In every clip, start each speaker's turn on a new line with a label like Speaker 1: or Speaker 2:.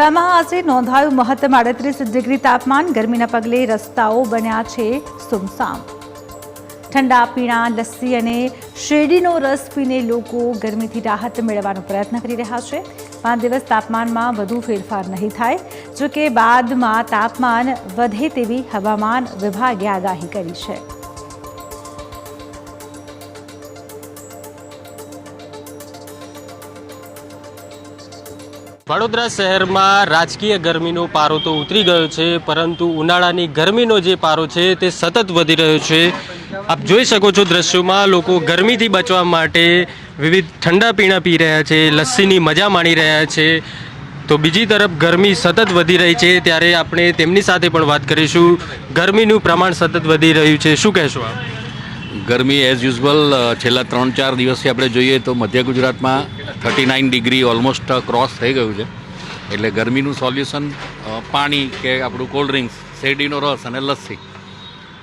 Speaker 1: વડોદરામાં આજે નોંધાયું મહત્તમ આડત્રીસ ડિગ્રી તાપમાન. ગરમીના પગલે રસ્તાઓ બન્યા છે સુમસામ. ઠંડા, પીણા, લસ્સી અને શેરડીનો રસ પીને લોકો ગરમીથી રાહત મેળવવાનો પ્રયત્ન કરી રહ્યા છે. પાંચ દિવસ તાપમાનમાં વધુ ફેરફાર નહીં થાય જો કે બાદમાં તાપમાન વધે તેવી હવામાન વિભાગે આગાહી કરી છે.
Speaker 2: વડોદરા શહેરમાં રાજકીય ગરમીનો પારો તો ઉતરી ગયો છે, પરંતુ ઉનાળાની ગરમીનો જે પારો છે તે સતત વધી રહ્યો છે. આપ જોઈ શકો છો દ્રશ્યોમાં લોકો ગરમીથી બચવા માટે વિવિધ ઠંડા પીણા પી રહ્યા છે, લસ્સીની મજા માણી રહ્યા છે. તો બીજી તરફ ગરમી સતત વધી રહી છે, ત્યારે આપણે તેમની સાથે પણ વાત કરીશું. ગરમીનું પ્રમાણ સતત વધી રહ્યું છે, શું કહેશો આપ?
Speaker 3: ગરમી એઝ યુઝવલ છેલ્લા ત્રણ ચાર દિવસથી આપણે જોઈએ તો મધ્ય ગુજરાતમાં thirty nine degree almost cross થઈ ગયું છે. એટલે ગરમીનું સોલ્યુશન પાણી કે આપણું કોલ્ડ ડ્રિંક્સ શેરડીનો રસ અને લસ્સી.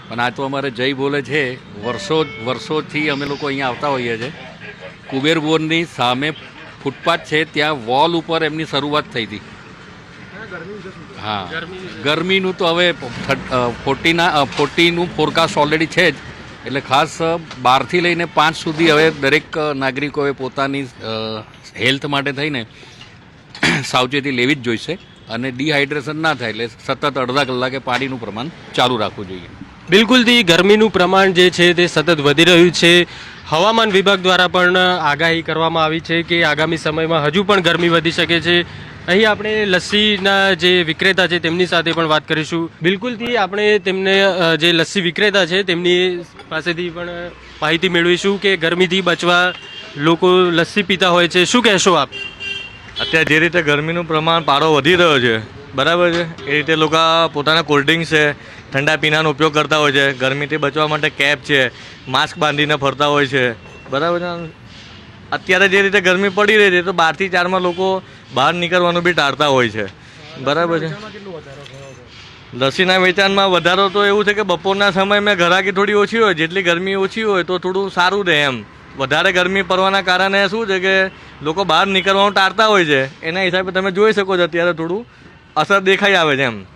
Speaker 3: પણ આ તો અમારે જય બોલે છે, વર્ષો, વર્ષોથી અમે લોકો અહીંયા આવતા હોઈએ છીએ કુબેર બોરની સામે ફૂટપાથ છે, ત્યાં વોલ ઉપર એમની શરૂઆત થઈ હતી. હા. ગરમીનું તો હવે ફોર્ટીના ફોર્ટીનું ફોરકાસ્ટ ઓલરેડી છે જ. એટલે ખાસ બારથી લઈને પાંચ સુધી હવે દરેક નાગરિકોએ પોતાની હેલ્થ માટે થઈને સાવચેતી લેવી જ જોઈશે અને ડિહાઇડ્રેશન ના થાય એટલે સતત અડધા કલાકે પાણીનું પ્રમાણ ચાલુ રાખવું જોઈએ.
Speaker 2: બિલકુલથી ગરમીનું પ્રમાણ જે છે તે સતત વધી રહ્યું છે. હવામાન વિભાગ દ્વારા પણ આગાહી કરવામાં આવી છે કે આગામી સમયમાં હજુ પણ ગરમી વધી શકે છે. અહીં આપણે લસ્સીના જે વિક્રેતા છે તેમની સાથે પણ વાત કરીશું. બિલકુલથી આપણે તેમને જે લસ્સી વિક્રેતા છે તેમની પાસેથી પણ માહિતી મેળવીશું કે ગરમીથી બચવા લોકો લસ્સી પીતા હોય છે. શું કહેશો આપ?
Speaker 4: અત્યારે જે રીતે ગરમીનું પ્રમાણ પારો વધી રહ્યો છે, બરાબર છે? એ રીતે લોકો પોતાના કોલ્ડ ડ્રિંક્સ છે, ઠંડા પીણાનો ઉપયોગ કરતા હોય છે. ગરમીથી બચવા માટે કેપ છે માસ્ક બાંધીને ફરતા હોય છે, બરાબર છે? અત્યારે જે રીતે ગરમી પડી રહી છે, તો બારથી ચારમાં લોકો બહાર નીકળવાનું બી ટાળતા હોય છે. બરાબર છે. લસ્સીના વેચાણમાં વધારો તો એવું છે કે બપોરના સમયમાં ઘરાકી થોડી ઓછી હોય, જેટલી ગરમી ઓછી હોય તો થોડું સારું રહે એમ. વધારે ગરમી પડવાના કારણે શું છે કે લોકો બહાર નીકળવાનું ટાળતા હોય છે. એના હિસાબે તમે જોઈ શકો છો અત્યારે થોડું અસર દેખાઈ આવે છે એમ.